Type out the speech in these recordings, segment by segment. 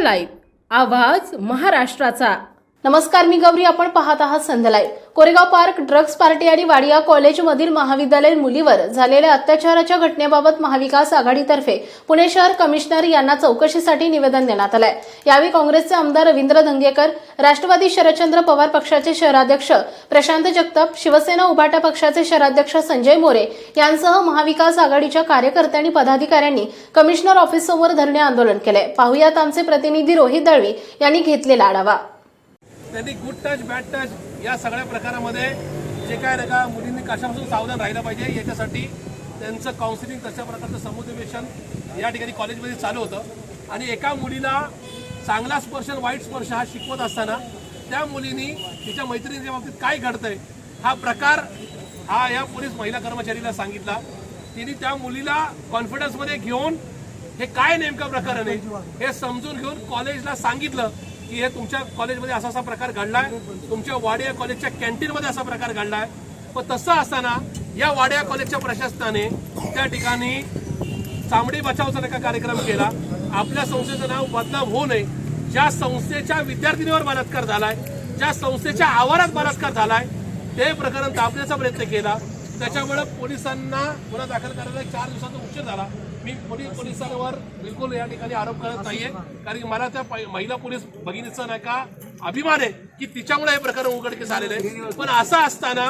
Live आवाज महाराष्ट्राचा. नमस्कार मी गौरी. आपण पाहत आहात संध्यालाय कोरेगाव पार्क ड्रग्ज पार्टी आणि वाडिया कॉलेजमधील महाविद्यालयीन मुलीवर झालेल्या अत्याचाराच्या घटनेबाबत महाविकास आघाडीतर्फे पुणे शहर कमिशनर यांना चौकशीसाठी निवेदन देण्यात आलंय. यावेळी काँग्रेसचे आमदार रवींद्र धंगेकर राष्ट्रवादी शरदचंद्र पवार पक्षाचे शहराध्यक्ष प्रशांत जगताप शिवसेना उभाटा पक्षाचे शहराध्यक्ष संजय मोरे यांसह महाविकास आघाडीच्या कार्यकर्त्यांनी पदाधिकाऱ्यांनी कमिशनर ऑफिससमोर धरणे आंदोलन केले पाहुयात आमचे प्रतिनिधी रोहित दळवी यांनी घेतलेला आढावा. त्यांनी गुड टच बॅड टच या सगळ्या प्रकारामध्ये जे काय नाही का मुलींनी कशापासून सावधान राहिलं पाहिजे याच्यासाठी त्यांचं काउन्सिलिंग तशा प्रकारचं समुपदेशन या ठिकाणी कॉलेजमध्ये चालू होतं. आणि एका मुलीला चांगला स्पर्श वाईट स्पर्श हा शिकवत असताना त्या मुलीनी तिच्या मैत्रिणीच्या बाबतीत काय घडतंय हा प्रकार हा या पोलीस महिला कर्मचारीला सांगितला. तिने त्या मुलीला कॉन्फिडन्समध्ये घेऊन हे काय नेमका प्रकरण आहे हे समजून घेऊन कॉलेजला सांगितलं. की हे तुमच्या कॉलेजमध्ये असा असा प्रकार घडलाय तुमच्या वाडिया कॉलेजच्या कॅन्टीनमध्ये असा प्रकार घडलाय. पण तसं असताना या वाड्या कॉलेजच्या प्रशासनाने त्या ठिकाणी चामडी बचावचा नाही कार्यक्रम केला. आपल्या संस्थेचं नाव बदनाम होऊ नये. ज्या संस्थेच्या विद्यार्थिनीवर बलात्कार झालाय ज्या संस्थेच्या आवारात बलात्कार झालाय ते प्रकरण दाबण्याचा प्रयत्न केला. त्याच्यामुळे पोलिसांना गुन्हा दाखल करायला चार दिवसाचा उशीर झाला. मी पोलीस पोलिसांवर बिलकुल या ठिकाणी आरोप करत नाहीये. कारण की मला त्या महिला पोलीस भगिनीचा नाही का अभिमान आहे की तिच्यामुळे हे प्रकरण उघडकीस आलेलं आहे. पण असं असताना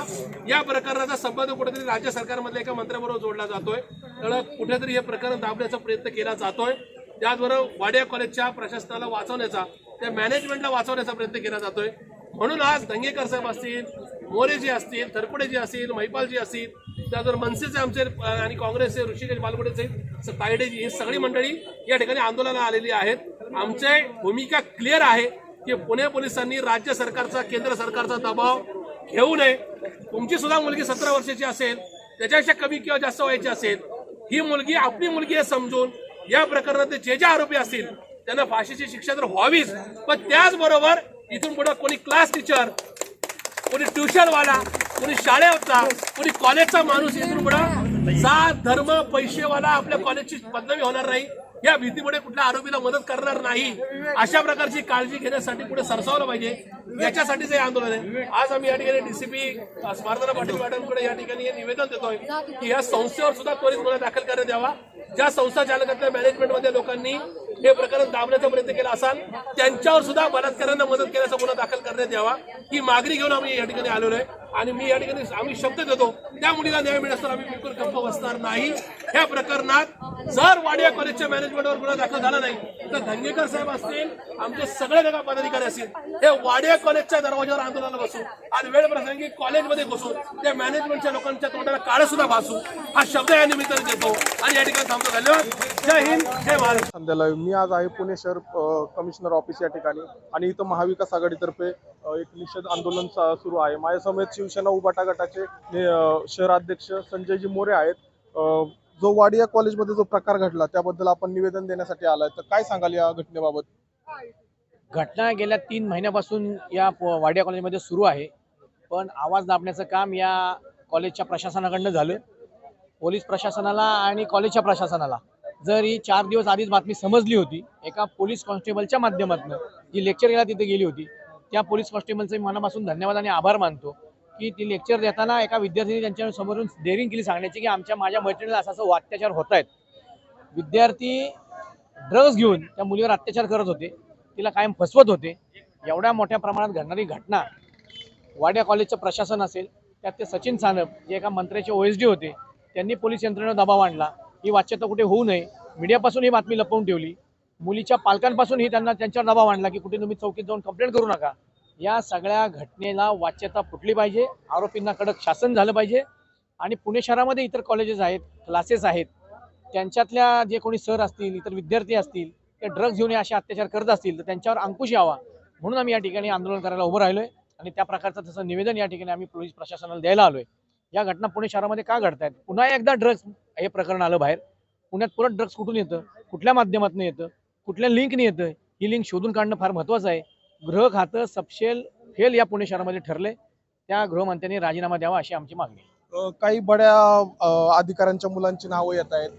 या प्रकरणाचा संबंध कुठेतरी राज्य सरकारमधल्या एका मंत्र्याबरोबर जोडला जातोय. तर कुठेतरी हे प्रकरण दाबण्याचा प्रयत्न केला जातोय. त्याचबरोबर वाडिया कॉलेजच्या प्रशासनाला वाचवण्याचा त्या मॅनेजमेंटला वाचवण्याचा प्रयत्न केला जातोय. म्हणून आज दंगेकर साहेब असतील मोरेजी असतील थरपुडेजी असतील महिपालजी असतील त्याचबरोबर मनसेचे आमचे आणि काँग्रेसचे ऋषिकेश बालगुडेचे स- तायडेजी ही सगळी मंडळी या ठिकाणी आंदोलनाला आलेली आहेत. आमच्या भूमिका क्लिअर आहे की पुणे पोलिसांनी राज्य सरकारचा केंद्र सरकारचा दबाव घेऊ नये. तुमची सुद्धा मुलगी सतरा वर्षाची असेल त्याच्यापेक्षा कमी किंवा जास्त व्हायची असेल ही मुलगी आपली मुलगी आहे समजून या प्रकरणात जे जे आरोपी असतील त्यांना फाशीची शिक्षा तर व्हावीच. पण त्याचबरोबर इथून पुढे कोणी क्लास टीचर कोणी ट्युशनवाला कोणी शाळेचा कोणी कॉलेजचा माणूस इथून पुढे. जात धर्म पैसेवाला आपल्या कॉलेजची बदनामी होणार नाही. या भीतीमुळे कुठल्या आरोपीला मदत करणार नाही. अशा प्रकारची काळजी घेण्यासाठी पुढे सरसावलं पाहिजे? याच्यासाठीच हे आंदोलन आहे. आज आम्ही या ठिकाणी डीसीपी स्मारताना पाटील मॅडमकडे या ठिकाणी हे निवेदन देतोय की या संस्थेवर सुद्धा त्वरित गुन्हा दाखल करण्यात यावा. ज्या संस्था चालकातल्या मॅनेजमेंटमध्ये लोकांनी हे प्रकरण दाबण्याचा प्रयत्न केला असाल त्यांच्यावर सुद्धा बलात्कारांना मदत केल्याचा गुन्हा दाखल करण्यात यावा ही मागणी घेऊन आम्ही या ठिकाणी आलेलो आहे. आणि मी या ठिकाणी आम्ही शब्द देतो त्या मुलीला न्याय मिळण्यास आम्ही बिलकुल गप्प बसणार नाही. ह्या प्रकरणात जर वाडिया कॉलेजच्या मॅनेजमेंटवर गुन्हा दाखल झाला नाही तर धंगेकर साहेब असतील आमचे सगळे नगर पदाधिकारी असतील हे वाडिया कॉलेजच्या दरवाजावर आंदोलनाला बसू आणि वेळ प्रसंगी कॉलेजमध्ये घुसून त्या मॅनेजमेंटच्या लोकांच्या तोंडाला काळ सुद्धा भासू हा शब्द या निमित्ताने देतो आणि या ठिकाणी थांबतो. धन्यवाद. जय हिंद जय महाराष्ट्र मी आज आहे पुणे शहर कमिशनर ऑफिस या ठिकाणी आणि इथं महाविकास आघाडीतर्फे एक निषेध आंदोलन सुरू आहे. माझ्यासमोर शिवसेना उबाटा गटाचे शहराध्यक्ष संजयजी मोरे आहेत. जो वाडिया कॉलेजमध्ये जो प्रकार घडला त्याबद्दल आपण निवेदन देण्यासाठी आलाय. तर काय सांगाल या घटनेबाबत? घटना गेल्या तीन महिन्यापासून या वाडिया कॉलेजमध्ये सुरू आहे. पण आवाज दाबण्याचं काम या कॉलेजच्या प्रशासनाकडनं झालं. पोलीस प्रशासनाला आणि कॉलेजच्या प्रशासनाला. जर ही चार दिवस आधीच बातमी समजली होती एका पोलीस कॉन्स्टेबलच्या माध्यमातून जी लेक्चर घ्यायला तिथे गेली होती त्या पोलीस कॉन्स्टेबलचे मनापासून धन्यवाद आणि आभार मानतो. की ती लेक्चर देताना एका विद्यार्थ्यांनी त्यांच्या समोरून डेअरिंग केली सांगण्याची की आमच्या माझ्या मैत्रिणीला असं असं अत्याचार होत आहेत विद्यार्थी ड्रग्ज घेऊन त्या मुलीवर अत्याचार करत होते. तिला कायम फसवत होते. एवढ्या मोठ्या प्रमाणात घडणारी घटना वाड्या कॉलेजचं प्रशासन असेल त्यात ते सचिन सानप जे एका मंत्र्याचे ओ एस डी होते त्यांनी पोलीस यंत्रणेवर दबाव आणला. ही वाच्यता कुठे होऊ नये. मीडियापासून ही बातमी लपवून ठेवली. मुलीच्या पालकांपासूनही त्यांना त्यांच्यावर दबाव आणला की कुठे तुम्ही चौकीत जाऊन कंप्लेंट करू नका. या सगळ्या घटनेला वाच्यता फुटली पाहिजे. आरोपींना कडक शासन झालं पाहिजे. आणि पुणे शहरामध्ये इतर कॉलेजेस आहेत क्लासेस आहेत. त्यांच्यातल्या जे कोणी सर असतील इतर विद्यार्थी असतील ते ड्रग्ज घेऊन असे अत्याचार करत असतील तर त्यांच्यावर अंकुश यावा. म्हणून आम्ही या ठिकाणी आंदोलन करायला उभं राहिलोय. आणि त्या प्रकारचं तसं निवेदन या ठिकाणी आम्ही पोलीस प्रशासनाला द्यायला आलोय. या घटना पुणे शहरामध्ये का घडतायत? पुन्हा एकदा ड्रग्ज हे प्रकरण आलं बाहेर. पुण्यात परत ड्रग्ज कुठून येतं? कुठल्या माध्यमातून येतं? कुठल्या लिंकने येतं? ही लिंक शोधून काढणं फार महत्त्वाचं आहे. गृह खातं सपशेल फेल या पुणे शहरामध्ये ठरले. त्या गृहमंत्र्यांनी राजीनामा द्यावा अशी आमची मागणी काही बड्या अधिकाऱ्यांच्या मुलांची नावं येत आहेत.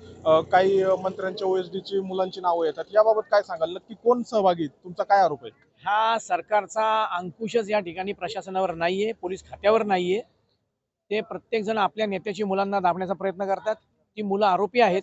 काही मंत्र्यांच्या ओएसडीची मुलांची नावं येतात याबाबत काय सांगाल? नक्की कोण सहभागी? तुमचा काय आरोप आहे? हा सरकारचा अंकुशच या ठिकाणी प्रशासनावर नाहीये पोलीस खात्यावर नाहीये. ते प्रत्येक जण आपल्या नेत्याची मुलांना दाबण्याचा प्रयत्न करतात. ती मुलं आरोपी आहेत.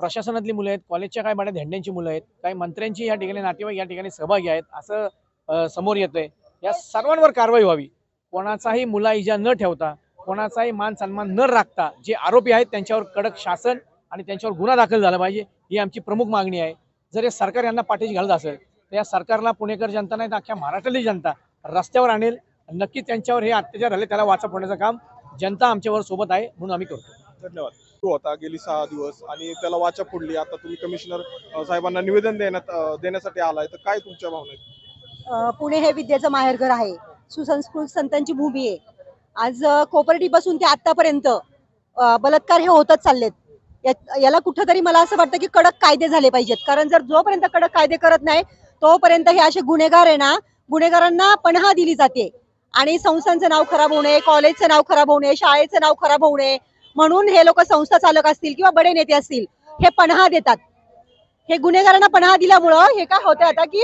प्रशासनातली मुलं आहेत. कॉलेजच्या काही बड्या धेंड्यांची मुलं आहेत. काही मंत्र्यांची या ठिकाणी नातेवाईक या ठिकाणी सहभागी आहेत. असं समोर येतोय. या सर्वांवर कारवाई व्हावी. कोणाचाही मुला इजा न ठेवता कोणाचाही मान सन्मान न राखता जे आरोपी आहेत त्यांच्यावर कडक शासन आणि त्यांच्यावर गुन्हा दाखल झाला पाहिजे ही आमची प्रमुख मागणी आहे. जर हे सरकार यांना पाठीशी घालत असेल तर या सरकारला पुणेकर जनता नाही तर अख्ख्या महाराष्ट्रातली जनता रस्त्यावर आणेल. नक्की त्यांच्यावर हे अत्याचार झाले त्याला वाचा फोडण्याचं काम जनता आमच्यावर सोबत आहे म्हणून आम्ही करतो. धन्यवाद. तो होता गेली सहा दिवस आणि त्याला वाचा फोडली आता तुम्ही कमिशनर साहेबांना निवेदन देण्यात देण्यासाठी आलाय. तर काय तुमच्या भावना आहेत? पुणे हे विद्येचं माहेरघर आहे. सुसंस्कृत संतांची भूमी आहे. आज कोऑपरेटिव्ह ते आतापर्यंत बलात्कार हे होतच चाललेत. याला कुठंतरी मला असं वाटतं की कडक कायदे झाले पाहिजेत. कारण जर जोपर्यंत कडक कायदे करत नाही तोपर्यंत हे असे गुन्हेगार आहे ना गुन्हेगारांना पन्हा दिली जाते. आणि संस्थांचं नाव खराब होणे कॉलेजचं नाव खराब होणे शाळेचं नाव खराब होणे म्हणून हे लोक संस्था चालक असतील किंवा बडे नेते असतील हे पन्हा देतात. हे गुन्हेगारांना पन्हा दिल्यामुळं हे काय होतं आता की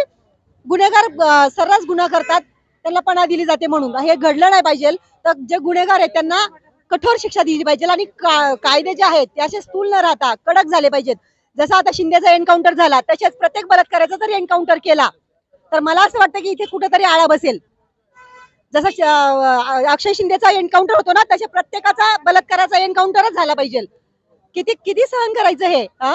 गुन्हेगार सर्रास गुन्हा करतात त्यांना पणा दिली जाते म्हणून. हे घडलं नाही पाहिजे. तर जे गुन्हेगार आहेत त्यांना कठोर शिक्षा दिली पाहिजे आणि कायदे जे आहेत ते असे स्थूल न राहता कडक झाले पाहिजेत. जसं आता शिंदेचा एन्काउंटर झाला तसेच प्रत्येक बलात्काराचा जर एन्काउंटर केला तर मला असं वाटतं की इथे कुठेतरी आळा बसेल. जसं अक्षय शिंदेचा एन्काउंटर होतो ना तसे प्रत्येकाचा बलात्काराचा एन्काउंटरच झाला पाहिजे. किती किती सहन करायचं हे हा